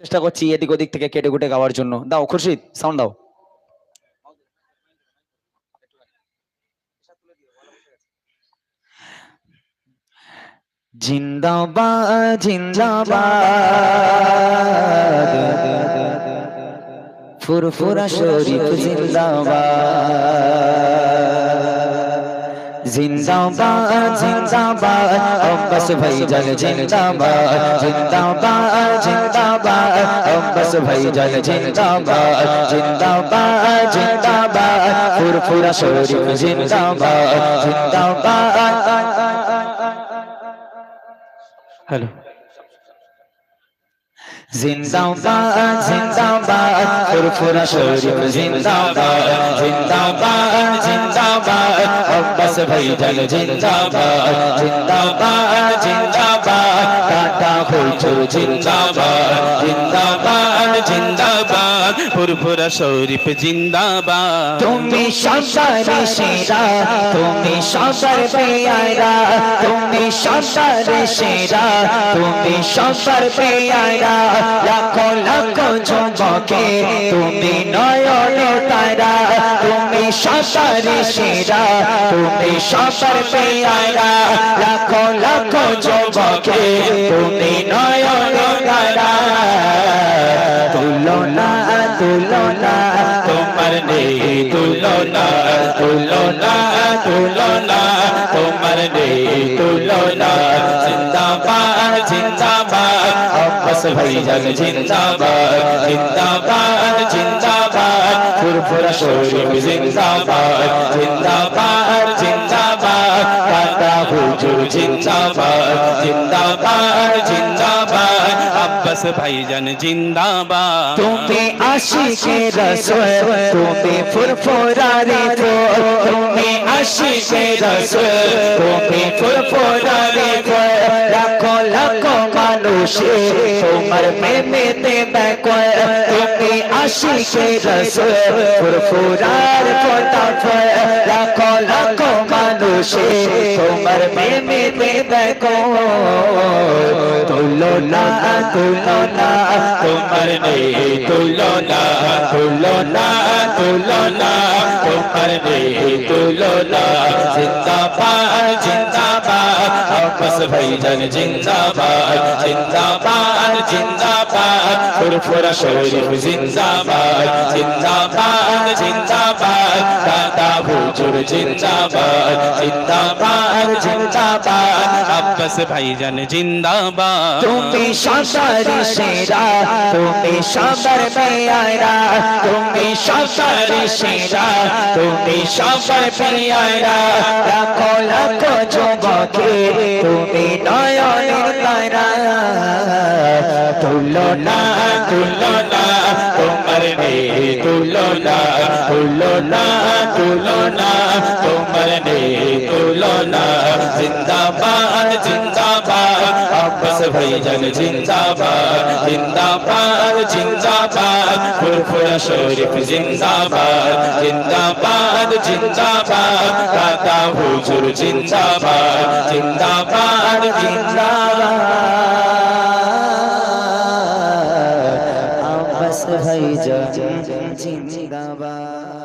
চেষ্টা করছি এদিক ওদিক থেকে কেটে কুটে গাওয়ার জন্য। দাও, খুরশিদ সাউন্ড দাও। জিন্দাবাদ জিন্দাবাদ। ফুরফুরা শরীফ, জিন্দাবাদ। জিন্দাবাদ জিন্দাবাদ। অব্বাস ভাই জান, জিন্দাবাদ। জিন্দাবাদ ভাই জান জিন্দাবাদ জিন্দাবাদ জিন্দাবাদ। ফুরফুরা শরীফ জিন্দাবাদ জিন্দাবাদ। হ্যালো। জিন্দাবাদ জিন্দাবাদ, ফুরফুরা শরীফ জিন্দাবাদ জিন্দাবাদ জিন্দাবাদ। আব্বাস ভাইজান জিন্দাবাদ জিন্দাবাদ জিন্দাবাদ। টাটা হুজুর জিন্দাবাদ জিন্দাবাদ। জিন্দাবাদ, ফুরফুরা শরীফ জিন্দাবাদ। তুমি সবার সেরা তুমি সবার পেয়ারা, তুমি সবার সেরা তুমি সবার পেয়ারা। লাখো লাখো যুবকে, তুমি নয়ন তারা, তুমি সবার সেরা তুমি সবার পেয়ারা। লাখো লাখো যুবকে, তুমি নয়ন তুলনা তুলনা তুলনা, তোমার নেই তুলনা। জিন্দাবাদ জিন্দাবাদ, আব্বাস ভাইজান জিন্দাবাদ জিন্দাবাদ জিন্দাবাদ। ফুরফুরা শরীফ জিন্দাবাদ জিন্দাবাদ জিন্দাবাদ। কাটা হুজুর, জিন্দাবাদ জিন্দাবাদ জিন্দাবাদ। আব্বাস ভাইজান জিন্দাবাদ। তুমি আশিকে রসুল তুমি ফুরফুরারে ফুল তুমি আশিকে রসুল তুমি ফুরফুরারে ফুল লাখো লাখো মানুষ তোমার প্রেমেতে ব্যাকুল। তুমি আশিকে রসুল ফুরফুরার ফোটা ফুল লাখো লাখো মানুষ তোমার প্রেমেতে না তুলো না তোমার নেই তুলনা তুলো না তোমার নেই তুলনা। জিন্দাবাদ জিন্দাবাদ। আপস ভাইজান জিন্দাবাদ জিন্দাবাদ জিন্দাবাদ। ফুরফুরা শরীফ জিন্দাবাদ জিন্দাবাদ জিন্দাবাদ। দাদা হুজুর জিন্দাবাদ জিন্দাবাদ জিন্দাবাদ। আব্বাস ভাইজান জিন্দাবাদ। তুমি সবার সেরা, তুমি সবার পেয়ারা। তুমি সবার সেরা, তুমি সবার পেয়ারা। লাখো যুবকে তুমি নয়নের তারা। তুলনা তুলনা, তোমার নেই তুলনা তুলনা তুলনা, তোমার নেই তুলনা। জিন্দাবাদ জিন্দাবাদ, আব্বাস ভাইজান, জিন্দাবাদ। জিন্দাবাদ জিন্দাবাদ, ফুরফুরা শরীফ, জিন্দাবাদ। জিন্দাবাদ জিন্দাবাদ হুজুর জিন্দাবাদ জিন্দাবাদ জিন্দাবাদ। আব্বাস ভাই জিন্দাবাদ।